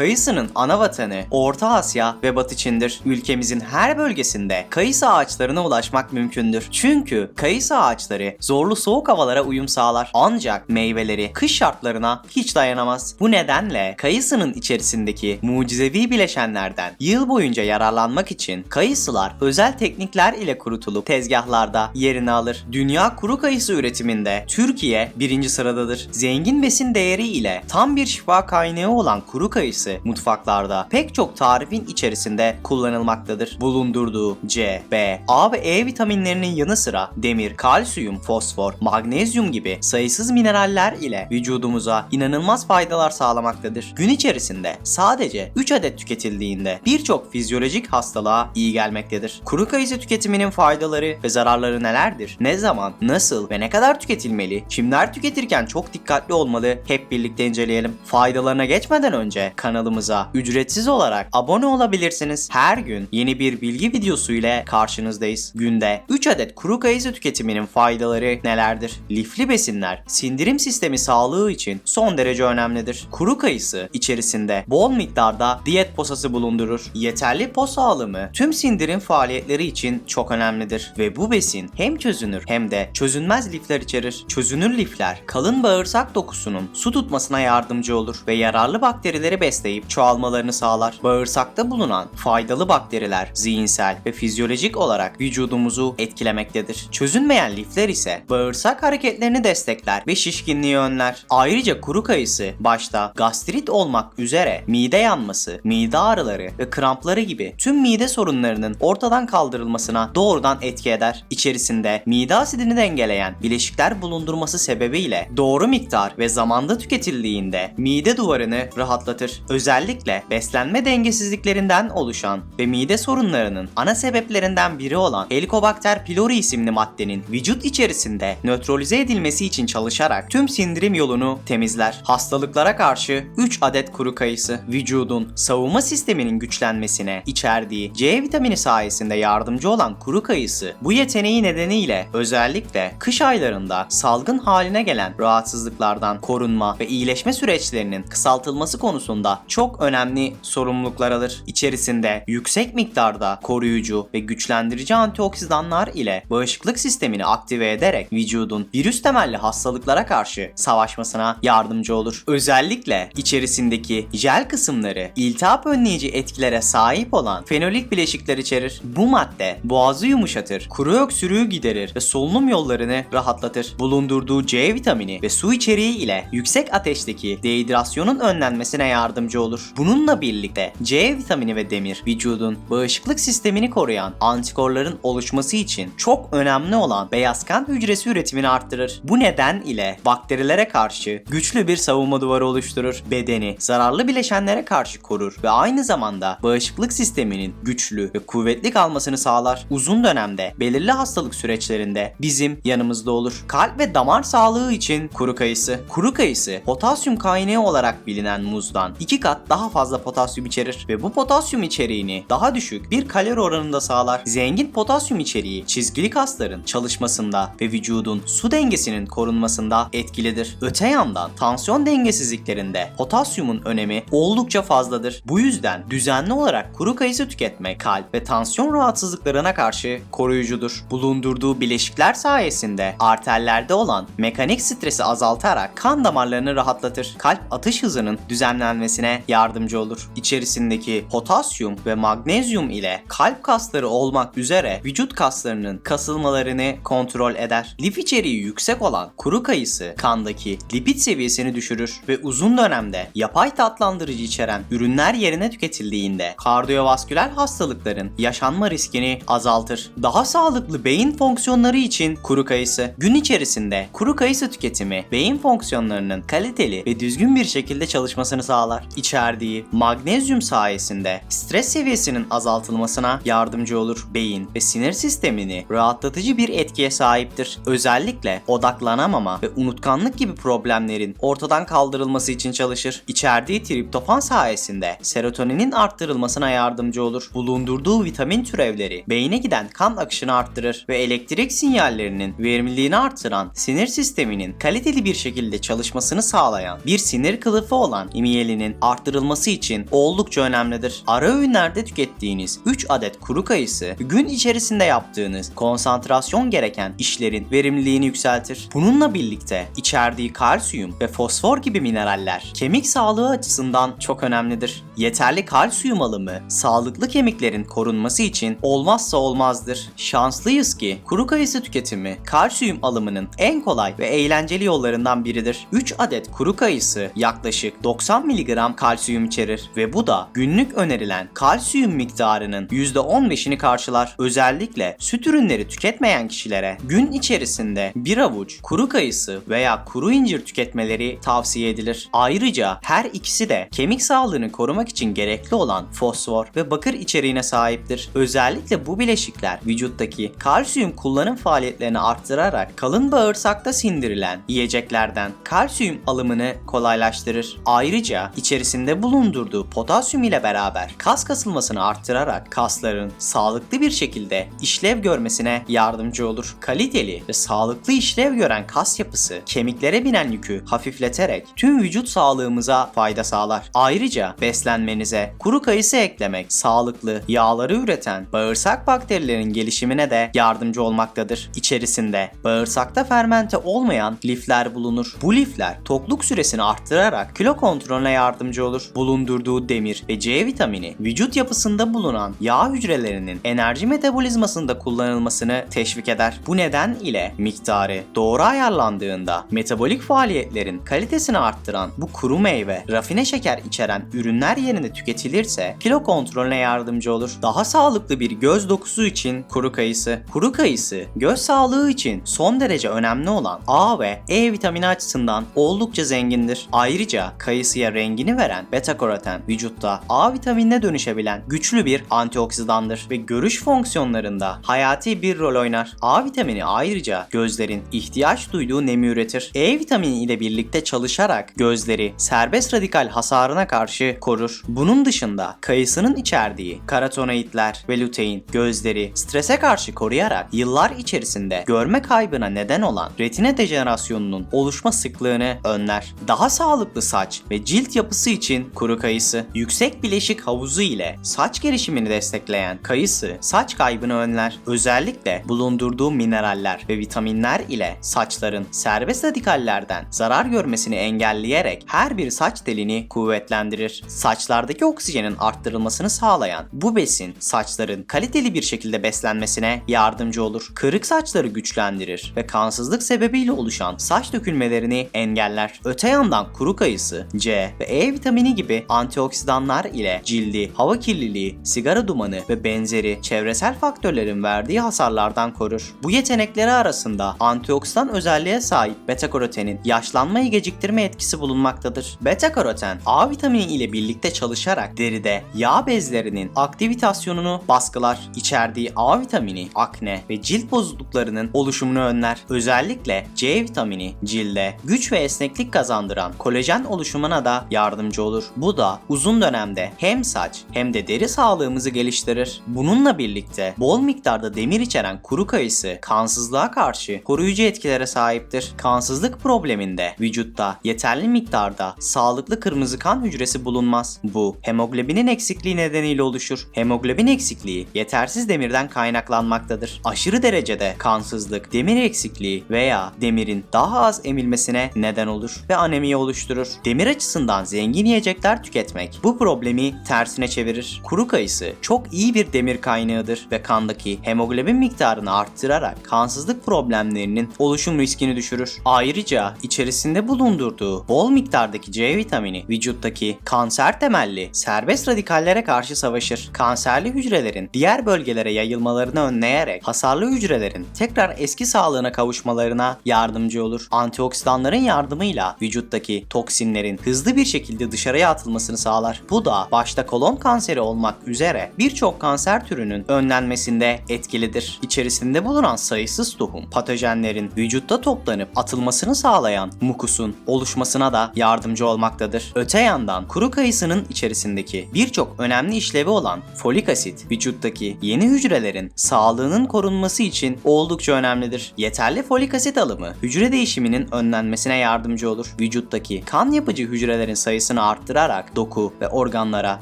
Kayısının ana vatanı Orta Asya ve Batı Çin'dir. Ülkemizin her bölgesinde kayısı ağaçlarına ulaşmak mümkündür. Çünkü kayısı ağaçları zorlu soğuk havalara uyum sağlar. Ancak meyveleri kış şartlarına hiç dayanamaz. Bu nedenle kayısının içerisindeki mucizevi bileşenlerden yıl boyunca yararlanmak için kayısılar özel teknikler ile kurutulup tezgahlarda yerini alır. Dünya kuru kayısı üretiminde Türkiye birinci sıradadır. Zengin besin değeri ile tam bir şifa kaynağı olan kuru kayısı mutfaklarda pek çok tarifin içerisinde kullanılmaktadır. Bulundurduğu C, B, A ve E vitaminlerinin yanı sıra demir, kalsiyum, fosfor, magnezyum gibi sayısız mineraller ile vücudumuza inanılmaz faydalar sağlamaktadır. Gün içerisinde sadece 3 adet tüketildiğinde birçok fizyolojik hastalığa iyi gelmektedir. Kuru kayısı tüketiminin faydaları ve zararları nelerdir? Ne zaman, nasıl ve ne kadar tüketilmeli? Kimler tüketirken çok dikkatli olmalı? Hep birlikte inceleyelim. Faydalarına geçmeden önce kanalımıza ücretsiz olarak abone olabilirsiniz. Her gün yeni bir bilgi videosu ile karşınızdayız. Günde 3 adet kuru kayısı tüketiminin faydaları nelerdir? Lifli besinler sindirim sistemi sağlığı için son derece önemlidir. Kuru kayısı içerisinde bol miktarda diyet posası bulundurur. Yeterli posa alımı tüm sindirim faaliyetleri için çok önemlidir ve bu besin hem çözünür hem de çözünmez lifler içerir. Çözünür lifler kalın bağırsak dokusunun su tutmasına yardımcı olur ve yararlı bakterileri besleyip çoğalmalarını sağlar. Bağırsakta bulunan faydalı bakteriler zihinsel ve fizyolojik olarak vücudumuzu etkilemektedir. Çözünmeyen lifler ise bağırsak hareketlerini destekler ve şişkinliği önler. Ayrıca kuru kayısı başta gastrit olmak üzere mide yanması, mide ağrıları ve krampları gibi tüm mide sorunlarının ortadan kaldırılmasına doğrudan etki eder. İçerisinde mide asidini dengeleyen bileşikler bulundurması sebebiyle doğru miktar ve zamanda tüketildiğinde mide duvarını rahatlatır. Özellikle beslenme dengesizliklerinden oluşan ve mide sorunlarının ana sebeplerinden biri olan Helicobacter pylori isimli maddenin vücut içerisinde nötralize edilmesi için çalışarak tüm sindirim yolunu temizler. Hastalıklara karşı 3 adet kuru kayısı vücudun savunma sisteminin güçlenmesine içerdiği C vitamini sayesinde yardımcı olan kuru kayısı bu yeteneği nedeniyle özellikle kış aylarında salgın haline gelen rahatsızlıklardan korunma ve iyileşme süreçlerinin kısaltılması konusunda çok önemli sorumluluklar alır. İçerisinde yüksek miktarda koruyucu ve güçlendirici antioksidanlar ile bağışıklık sistemini aktive ederek vücudun virüs temelli hastalıklara karşı savaşmasına yardımcı olur. Özellikle içerisindeki jel kısımları iltihap önleyici etkilere sahip olan fenolik bileşikler içerir. Bu madde boğazı yumuşatır, kuru öksürüğü giderir ve solunum yollarını rahatlatır. Bulundurduğu C vitamini ve su içeriği ile yüksek ateşteki dehidrasyonun önlenmesine yardımcı olur. Bununla birlikte C vitamini ve demir vücudun bağışıklık sistemini koruyan antikorların oluşması için çok önemli olan beyaz kan hücresi üretimini arttırır. Bu neden ile bakterilere karşı güçlü bir savunma duvarı oluşturur. Bedeni zararlı bileşenlere karşı korur ve aynı zamanda bağışıklık sisteminin güçlü ve kuvvetli kalmasını sağlar. Uzun dönemde belirli hastalık süreçlerinde bizim yanımızda olur. Kalp ve damar sağlığı için kuru kayısı. Kuru kayısı potasyum kaynağı olarak bilinen muzdan 2 kat daha fazla potasyum içerir ve bu potasyum içeriğini daha düşük bir kalori oranında sağlar. Zengin potasyum içeriği çizgili kasların çalışmasında ve vücudun su dengesinin korunmasında etkilidir. Öte yandan tansiyon dengesizliklerinde potasyumun önemi oldukça fazladır. Bu yüzden düzenli olarak kuru kayısı tüketmek kalp ve tansiyon rahatsızlıklarına karşı koruyucudur. Bulundurduğu bileşikler sayesinde arterlerde olan mekanik stresi azaltarak kan damarlarını rahatlatır. Kalp atış hızının düzenlenmesine yardımcı olur. İçerisindeki potasyum ve magnezyum ile kalp kasları olmak üzere vücut kaslarının kasılmalarını kontrol eder. Lif içeriği yüksek olan kuru kayısı kandaki lipid seviyesini düşürür ve uzun dönemde yapay tatlandırıcı içeren ürünler yerine tüketildiğinde kardiyovasküler hastalıkların yaşanma riskini azaltır. Daha sağlıklı beyin fonksiyonları için kuru kayısı gün içerisinde kuru kayısı tüketimi beyin fonksiyonlarının kaliteli ve düzgün bir şekilde çalışmasını sağlar. İçerdiği magnezyum sayesinde stres seviyesinin azaltılmasına yardımcı olur. Beyin ve sinir sistemini rahatlatıcı bir etkiye sahiptir. Özellikle odaklanamama ve unutkanlık gibi problemlerin ortadan kaldırılması için çalışır. İçerdiği triptofan sayesinde serotoninin arttırılmasına yardımcı olur. Bulundurduğu vitamin türevleri beyne giden kan akışını arttırır ve elektrik sinyallerinin verimliliğini arttıran sinir sisteminin kaliteli bir şekilde çalışmasını sağlayan bir sinir kılıfı olan imiyelinin arttırılması için oldukça önemlidir. Ara öğünlerde tükettiğiniz 3 adet kuru kayısı gün içerisinde yaptığınız konsantrasyon gereken işlerin verimliliğini yükseltir. Bununla birlikte içerdiği kalsiyum ve fosfor gibi mineraller kemik sağlığı açısından çok önemlidir. Yeterli kalsiyum alımı sağlıklı kemiklerin korunması için olmazsa olmazdır. Şanslıyız ki kuru kayısı tüketimi kalsiyum alımının en kolay ve eğlenceli yollarından biridir. 3 adet kuru kayısı yaklaşık 90 mg kalsiyum içerir ve bu da günlük önerilen kalsiyum miktarının %15'ini karşılar. Özellikle süt ürünleri tüketmeyen kişilere gün içerisinde bir avuç kuru kayısı veya kuru incir tüketmeleri tavsiye edilir. Ayrıca her ikisi de kemik sağlığını korumak için gerekli olan fosfor ve bakır içeriğine sahiptir. Özellikle bu bileşikler vücuttaki kalsiyum kullanım faaliyetlerini arttırarak kalın bağırsakta sindirilen yiyeceklerden kalsiyum alımını kolaylaştırır. Ayrıca içerisinde bulundurduğu potasyum ile beraber kas kasılmasını arttırarak kasların sağlıklı bir şekilde işlev görmesine yardımcı olur. Kaliteli ve sağlıklı işlev gören kas yapısı kemiklere binen yükü hafifleterek tüm vücut sağlığımıza fayda sağlar. Ayrıca beslenmenize kuru kayısı eklemek sağlıklı yağları üreten bağırsak bakterilerin gelişimine de yardımcı olmaktadır. İçerisinde bağırsakta fermente olmayan lifler bulunur. Bu lifler tokluk süresini arttırarak kilo kontrolüne yardımcı olur. Bulundurduğu demir ve C vitamini vücut yapısında bulunan yağ hücrelerinin enerji metabolizmasında kullanılmasını teşvik eder. Bu neden ile miktarı doğru ayarlandığında metabolik faaliyetlerin kalitesini arttıran bu kuru meyve, rafine şeker içeren ürünler yerine tüketilirse kilo kontrolüne yardımcı olur. Daha sağlıklı bir göz dokusu için kuru kayısı. Kuru kayısı göz sağlığı için son derece önemli olan A ve E vitamini açısından oldukça zengindir. Ayrıca kayısıya rengini veren beta karoten vücutta A vitaminine dönüşebilen güçlü bir antioksidandır ve görüş fonksiyonlarında hayati bir rol oynar. A vitamini ayrıca gözlerin ihtiyaç duyduğu nemi üretir. E vitamini ile birlikte çalışarak gözleri serbest radikal hasarına karşı korur. Bunun dışında kayısının içerdiği karotenoidler ve lutein gözleri strese karşı koruyarak yıllar içerisinde görme kaybına neden olan retine dejenerasyonunun oluşma sıklığını önler. Daha sağlıklı saç ve cilt yapısı için kuru kayısı, yüksek bileşik havuzu ile saç gelişimini destekleyen kayısı saç kaybını önler. Özellikle bulundurduğu mineraller ve vitaminler ile saçların serbest radikallerden zarar görmesini engelleyerek her bir saç telini kuvvetlendirir. Saçlardaki oksijenin arttırılmasını sağlayan bu besin saçların kaliteli bir şekilde beslenmesine yardımcı olur. Kırık saçları güçlendirir ve kansızlık sebebiyle oluşan saç dökülmelerini engeller. Öte yandan kuru kayısı, C ve E vitamini gibi antioksidanlar ile cildi, hava kirliliği, sigara dumanı ve benzeri çevresel faktörlerin verdiği hasarlardan korur. Bu yetenekleri arasında antioksidan özelliğe sahip beta karotenin yaşlanmayı geciktirme etkisi bulunmaktadır. Beta karoten A vitamini ile birlikte çalışarak deride yağ bezlerinin aktivitasyonunu baskılar. İçerdiği A vitamini akne ve cilt bozukluklarının oluşumunu önler. Özellikle C vitamini cilde güç ve esneklik kazandıran kolajen oluşumuna da yardımcı olur. Bu da uzun dönemde hem saç hem de deri sağlığımızı geliştirir. Bununla birlikte bol miktarda demir içeren kuru kayısı kansızlığa karşı koruyucu etkilere sahiptir. Kansızlık probleminde vücutta yeterli miktarda sağlıklı kırmızı kan hücresi bulunmaz. Bu hemoglobinin eksikliği nedeniyle oluşur. Hemoglobin eksikliği yetersiz demirden kaynaklanmaktadır. Aşırı derecede kansızlık, demir eksikliği veya demirin daha az emilmesine neden olur ve anemi oluşturur. Demir açısından zengin yiyecekler tüketmek bu problemi tersine çevirir. Kuru kayısı çok iyi bir demir kaynağıdır ve kandaki hemoglobin miktarını arttırarak kansızlık problemlerinin oluşum riskini düşürür. Ayrıca içerisinde bulundurduğu bol miktardaki C vitamini vücuttaki kanser temelli serbest radikallere karşı savaşır. Kanserli hücrelerin diğer bölgelere yayılmalarını önleyerek hasarlı hücrelerin tekrar eski sağlığına kavuşmalarına yardımcı olur. Antioksidanların yardımıyla vücuttaki toksinlerin hızlı bir şekilde dışarıya atılmasını sağlar. Bu da başta kolon kanseri olmak üzere birçok kanser türünün önlenmesinde etkilidir. İçerisinde bulunan sayısız tohum patojenlerin vücutta toplanıp atılmasını sağlayan mukusun oluşmasına da yardımcı olmaktadır. Öte yandan kuru kayısının içerisindeki birçok önemli işlevi olan folik asit vücuttaki yeni hücrelerin sağlığının korunması için oldukça önemlidir. Yeterli folik asit alımı hücre değişiminin önlenmesine yardımcı olur. Vücuttaki kan yapıcı hücrelerin sayısını basıncını arttırarak doku ve organlara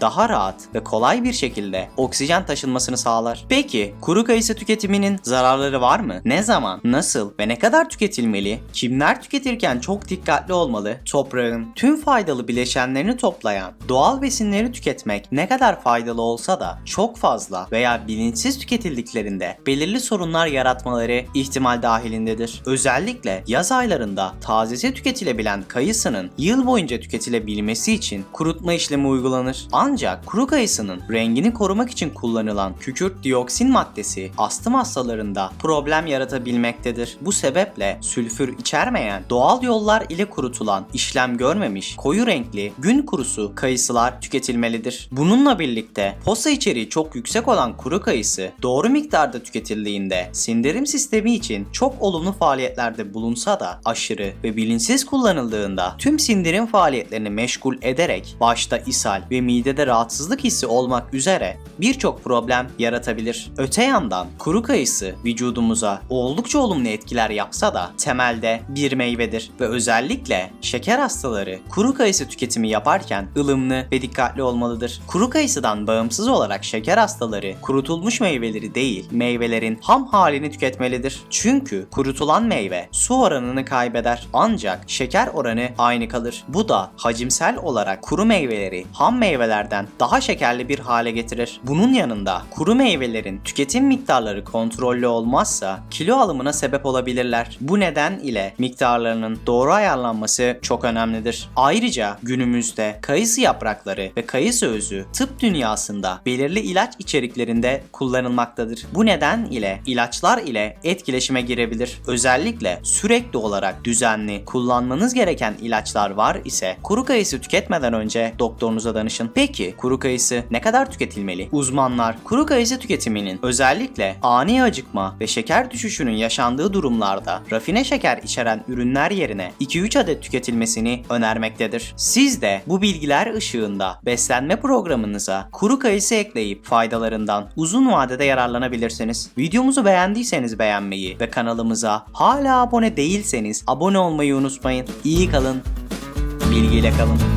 daha rahat ve kolay bir şekilde oksijen taşınmasını sağlar. Peki kuru kayısı tüketiminin zararları var mı? Ne zaman, nasıl ve ne kadar tüketilmeli? Kimler tüketirken çok dikkatli olmalı? Toprağın tüm faydalı bileşenlerini toplayan doğal besinleri tüketmek ne kadar faydalı olsa da çok fazla veya bilinçsiz tüketildiklerinde belirli sorunlar yaratmaları ihtimal dahilindedir. Özellikle yaz aylarında tazesi tüketilebilen kayısının yıl boyunca tüketilebilmesi için kurutma işlemi uygulanır. Ancak kuru kayısının rengini korumak için kullanılan kükürt dioksin maddesi astım hastalarında problem yaratabilmektedir. Bu sebeple sülfür içermeyen doğal yollar ile kurutulan işlem görmemiş koyu renkli gün kurusu kayısılar tüketilmelidir. Bununla birlikte posa içeriği çok yüksek olan kuru kayısı doğru miktarda tüketildiğinde sindirim sistemi için çok olumlu faaliyetlerde bulunsa da aşırı ve bilinçsiz kullanıldığında tüm sindirim faaliyetlerini meşgul ederek başta ishal ve midede rahatsızlık hissi olmak üzere birçok problem yaratabilir. Öte yandan kuru kayısı vücudumuza oldukça olumlu etkiler yapsa da temelde bir meyvedir ve özellikle şeker hastaları kuru kayısı tüketimi yaparken ılımlı ve dikkatli olmalıdır. Kuru kayısıdan bağımsız olarak şeker hastaları kurutulmuş meyveleri değil, meyvelerin ham halini tüketmelidir. Çünkü kurutulan meyve su oranını kaybeder ancak şeker oranı aynı kalır. Bu da hacimsel olarak kuru meyveleri ham meyvelerden daha şekerli bir hale getirir. Bunun yanında kuru meyvelerin tüketim miktarları kontrollü olmazsa kilo alımına sebep olabilirler. Bu neden ile miktarlarının doğru ayarlanması çok önemlidir. Ayrıca günümüzde kayısı yaprakları ve kayısı özü tıp dünyasında belirli ilaç içeriklerinde kullanılmaktadır. Bu neden ile ilaçlar ile etkileşime girebilir. Özellikle sürekli olarak düzenli kullanmanız gereken ilaçlar var ise kuru kayısı tüketmeden önce doktorunuza danışın. Peki kuru kayısı ne kadar tüketilmeli? Uzmanlar kuru kayısı tüketiminin özellikle ani acıkma ve şeker düşüşünün yaşandığı durumlarda rafine şeker içeren ürünler yerine 2-3 adet tüketilmesini önermektedir. Siz de bu bilgiler ışığında beslenme programınıza kuru kayısı ekleyip faydalarından uzun vadede yararlanabilirsiniz. Videomuzu beğendiyseniz beğenmeyi ve kanalımıza hala abone değilseniz abone olmayı unutmayın. İyi kalın, bilgiyle kalın.